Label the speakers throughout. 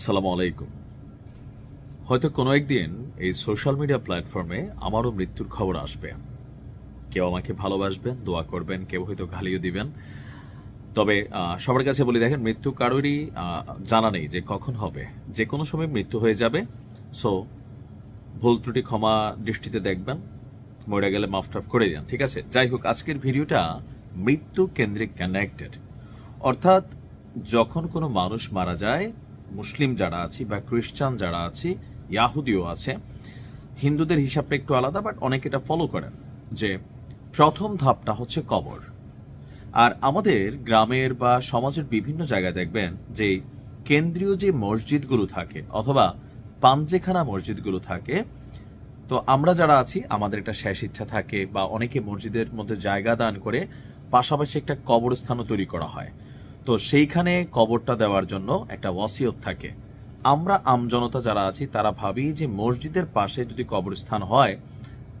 Speaker 1: সালাম আলাইকুম। হয়তো কোনো একদিন এই সোশ্যাল মিডিয়া প্ল্যাটফর্মে আমারও মৃত্যুর খবর আসবে। কেউ আমাকে ভালোবাসবেন, দোয়া করবেন, কেউ হয়তো গালিও দিবেন। তবে সবার কাছে বলি, দেখেন, মৃত্যু কারোরই জানা নেই যে কখন হবে। যে কোনো সময় মৃত্যু হয়ে যাবে। সো, ভুল ত্রুটি ক্ষমা দৃষ্টিতে দেখবেন। মরে গেলে মাফ টাফ করে দেন, ঠিক আছে? যাই হোক, আজকের ভিডিওটা মৃত্যু কেন্দ্রিক কানেক্টেড অর্থাৎ, যখন কোনো মানুষ মারা যায় মুসলিম যারা আছি বা খ্রিস্টান যারা আছি, ইয়াহুদিও আছে, হিন্দুদের হিসাবটা একটু আলাদা বাট অনেকে এটা ফলো করেন যে প্রথম ধাপটা হচ্ছে কবর। আর আমাদের গ্রামের বা সমাজের বিভিন্ন জায়গায় দেখবেন যে কেন্দ্রীয় যে মসজিদগুলো থাকে অথবা পাঞ্জেখানা মসজিদগুলো থাকে, তো আমরা যারা আছি, আমাদের একটা শেষ ইচ্ছা থাকে বা অনেকে মসজিদের মধ্যে জায়গা দান করে পাশাপাশি একটা কবরস্থানও তৈরি করা হয়। তো সেইখানে কবরটা দেওয়ার জন্য একটা ওয়াসিয়ত থাকে। আমরা আমজনতা যারা আছি, তারা ভাবি যে মসজিদের পাশে যদি কবরস্থান হয়,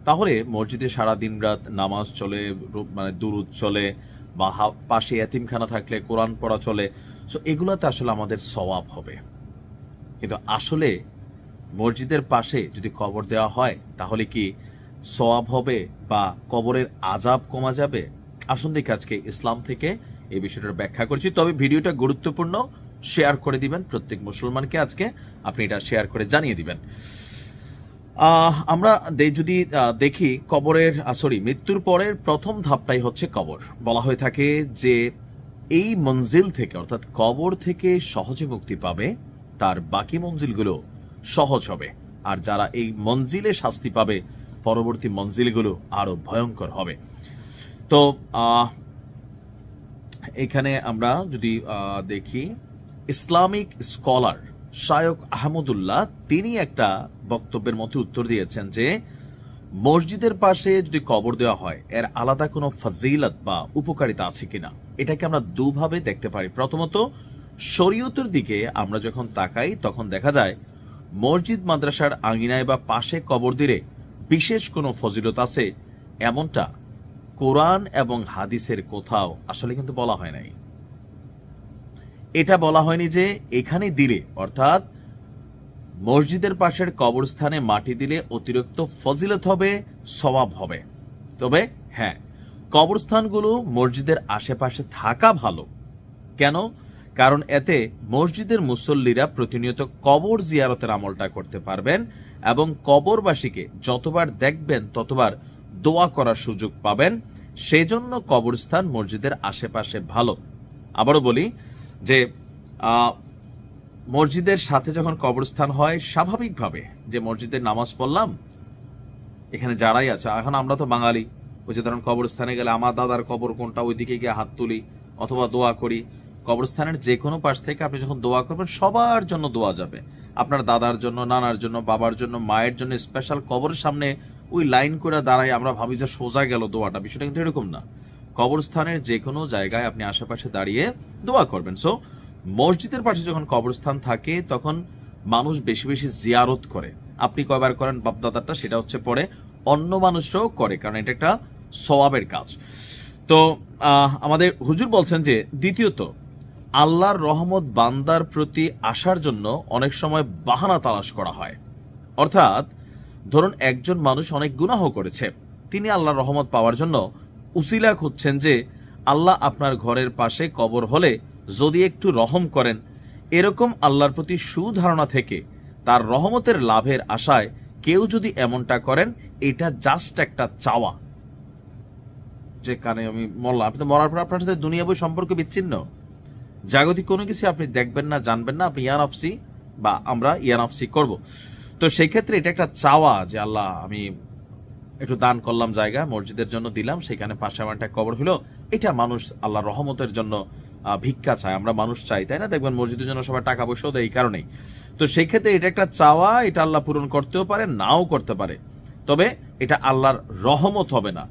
Speaker 1: তাহলে মসজিদে সারা দিন রাত নামাজ চলে মানে দুরুদ চলে, বা পাশে এতিমখানা থাকলে, কোরআন পড়া চলে। সো এগুলাতে আসলে আমাদের সওয়াব হবে। কিন্তু আসলে মসজিদের পাশে যদি কবর দেওয়া হয়, তাহলে কি সওয়াব হবে বা কবরের আজাব কমা যাবে? আসুন দেখি আজকে ইসলাম থেকে এই বিষয়টার ব্যাখ্যা করছি। তবে ভিডিওটা গুরুত্বপূর্ণ। শেয়ার করে দিবেন প্রত্যেক মুসলমানকে আজকে। আপনি এটা শেয়ার করে জানিয়ে দিবেন। আমরা যদি দেখি কবরের সরি মৃত্যুর পরের প্রথম ধাপটাই হচ্ছে কবর। বলা হয়ে থাকে যে এই মঞ্জিল থেকে, অর্থাৎ কবর থেকে সহজে মুক্তি পাবে, তার বাকি মঞ্জিলগুলো সহজ হবে। আর যারা এই মঞ্জিলে শাস্তি পাবে, পরবর্তী মঞ্জিলগুলো আরও ভয়ঙ্কর হবে। তো এখানে আমরা যদি দেখি, ইসলামিক স্কলার শায়ক আহমদুল্লাহ, তিনি একটা বক্তব্যের মধ্যে উত্তর দিয়েছেন যে, মসজিদের পাশে যদি কবর দেওয়া হয়, এর আলাদা কোনো ফজিলত বা উপকারিতা আছে কিনা? এটাকে আমরা দুভাবে দেখতে পারি। প্রথমত, শরীয়তের দিকে আমরা যখন তাকাই, তখন দেখা যায়, মসজিদ মাদ্রাসার আঙিনায় বা পাশে কবর দিলে বিশেষ কোনো ফজিলত আছে? এমনটা কোরআন এবং হাদিসের কোথাও আসলে কিন্তু বলা হয় নাই। এটা বলা হয়নি যে এখানে দিলে, অর্থাৎ মসজিদের পাশের কবরস্থানে মাটি দিলে অতিরিক্ত ফজিলত হবে, সওয়াব হবে। তবে হ্যাঁ কবরস্থানগুলো মসজিদের আশেপাশে থাকা ভালো। কেন? কারণ এতে মসজিদের মুসল্লিরা প্রতিনিয়ত কবর জিয়ারতের আমলটা করতে পারবেন এবং কবরবাসীকে যতবার দেখবেন ততবার দোয়া করার সুযোগ পাবেন। সেজন্য কবরস্থান মসজিদের আশেপাশে ভালো। আবারও বলি যে মসজিদের সাথে যখন কবরস্থান হয়, স্বাভাবিকভাবে যে মসজিদের নামাজ পড়লাম, এখানে যারাই আছে, এখন আমরা তো বাঙালি, ওই যে ধরুন কবরস্থানে গেলে আমার দাদার কবর কোনটা, ওইদিকে গিয়ে হাত তুলি অথবা দোয়া করি। কবরস্থানের যে কোনো পাশ থেকে আপনি যখন দোয়া করবেন, সবার জন্য দোয়া যাবে। আপনার দাদার জন্য, নানার জন্য, বাবার জন্য, মায়ের জন্য স্পেশাল কবরের সামনে ওই লাইন করে দাঁড়াই আমরা ভাবি যে সোজা গেল দোয়াটা। বিষয়টা কিন্তু এরকম না। কবরস্থানের যে কোনো জায়গায় আপনি আশেপাশে দাঁড়িয়ে দোয়া করবেন। সো মসজিদের পাশে যখন কবরস্থান থাকে, তখন মানুষ বেশি বেশি জিয়ারত করে। আপনি কয়বার করেন বাপদাদারটা, সেটা হচ্ছে পরে অন্য মানুষরাও করে, কারণ এটা একটা সওয়াবের কাজ। তো আমাদের হুজুর বলছেন যে, দ্বিতীয়ত, আল্লাহর রহমত বান্দার প্রতি আসার জন্য অনেক সময় বাহানা তালাশ করা হয়। অর্থাৎ ধরুন একজন মানুষ অনেক গুনাহ করেছে, তিনি আল্লাহর রহমত পাওয়ার জন্য উসিলা খুঁজছেন যে আল্লাহ আপনার ঘরের পাশে কবর হলে যদি একটু রহম করেন, এরকম আল্লাহর প্রতি সুধারণা থেকে তার রহমতের লাভের আশায় কেউ যদি এমনটা করেন, এটা জাস্ট একটা চাওয়া। যে কানে আমি মরলাম। আপনি তো মরার পর আপনার সাথে দুনিয়া বই সম্পর্ক বিচ্ছিন্ন। জাগতিক কোনো কিছু আপনি দেখবেন না, জানবেন না, আপনি ইয়ান অফসি বা আমরা ইয়ান অফসি করব। তো সেই ক্ষেত্রে এটা একটা চাওয়া যে, আল্লাহ, আমি একটু দান করলাম জায়গা, মসজিদের জন্য দিলাম, সেখানে পাশে আমার একটা কবর হলো এটা মানুষ আল্লাহ রহমতের জন্য ভিক্ষা চায়। আমরা মানুষ চাই, তাই না? দেখবেন মসজিদের জন্য সবাই টাকা পয়সাও দেয় এই কারণেই। তো সেই ক্ষেত্রে এটা একটা চাওয়া, এটা আল্লাহ পূরণ করতেও পারে, নাও করতে পারে। তবে এটা আল্লাহর রহমত হবে না।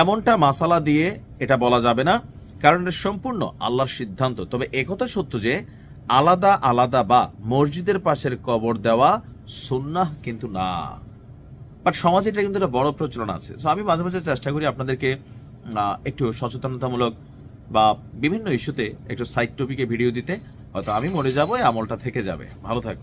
Speaker 1: এমনটা মাসালা দিয়ে এটা বলা যাবে না, কারণ সম্পূর্ণ আল্লাহর সিদ্ধান্ত। তবে একথা সত্য যে, আলাদা আলাদা বা মসজিদের পাশের কবর দেওয়া সুন্নাহ কিন্তু না। বাট সমাজে এটা কিন্তু একটা বড় প্রচলন আছে। সো আমি মাঝে মাঝে চেষ্টা করি আপনাদেরকে একটু সচেতনতামূলক বা বিভিন্ন ইস্যুতে একটু সাইড টপিকে ভিডিও দিতে। হয়তো আমি মরে যাব, এই আমলটা থেকে যাবে। ভালো থাকবে